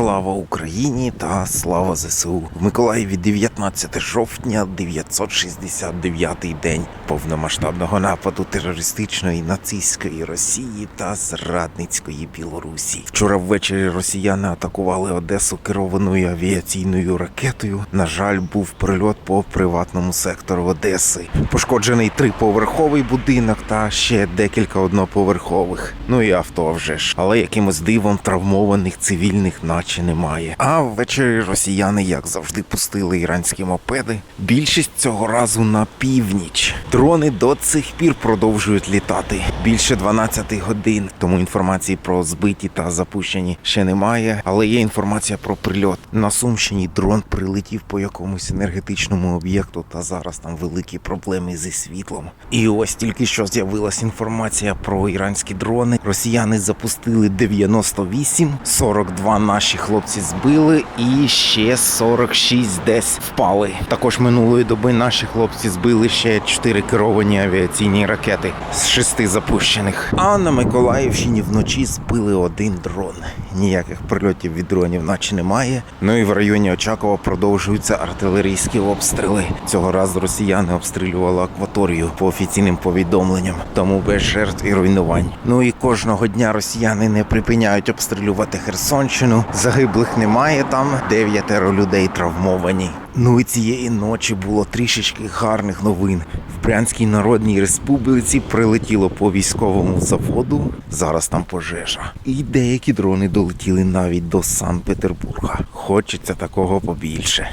Слава Україні та слава ЗСУ. В Миколаєві 19 жовтня, 969 день повномасштабного нападу терористичної нацистської Росії та зрадницької Білорусі. Вчора ввечері росіяни атакували Одесу керованою авіаційною ракетою. На жаль, був прильот по приватному сектору Одеси. Пошкоджений триповерховий будинок та ще декілька одноповерхових. Ну і авто вже ж. Але якимось дивом травмованих цивільних наче немає. А ввечері росіяни, як завжди, пустили іранські мопеди. Більшість цього разу на північ. Дрони до цих пір продовжують літати більше 12 годин. Тому інформації про збиті та запущені ще немає. Але є інформація про прильот. На Сумщині дрон прилетів по якомусь енергетичному об'єкту, та зараз там великі проблеми зі світлом. І ось тільки що з'явилась інформація про іранські дрони. Росіяни запустили 98, 42 наші хлопці збили, і ще 46 десь впали. Також минулої доби наші хлопці збили ще 4 керовані авіаційні ракети з шести запущених. А на Миколаївщині вночі збили один дрон. Ніяких прильотів від дронів наче немає. Ну і в районі Очакова продовжуються артилерійські обстріли. Цього разу росіяни обстрілювали акваторію по офіційним повідомленням, тому без жертв і руйнувань. Ну і кожного дня росіяни не припиняють обстрілювати Херсонщину. Загиблих немає там, дев'ятеро людей травмовані. Ну і цієї ночі було трішечки гарних новин. В Брянській Народній Республіці прилетіло по військовому заводу. Зараз там пожежа. І деякі дрони долетіли навіть до Санкт-Петербурга. Хочеться такого побільше.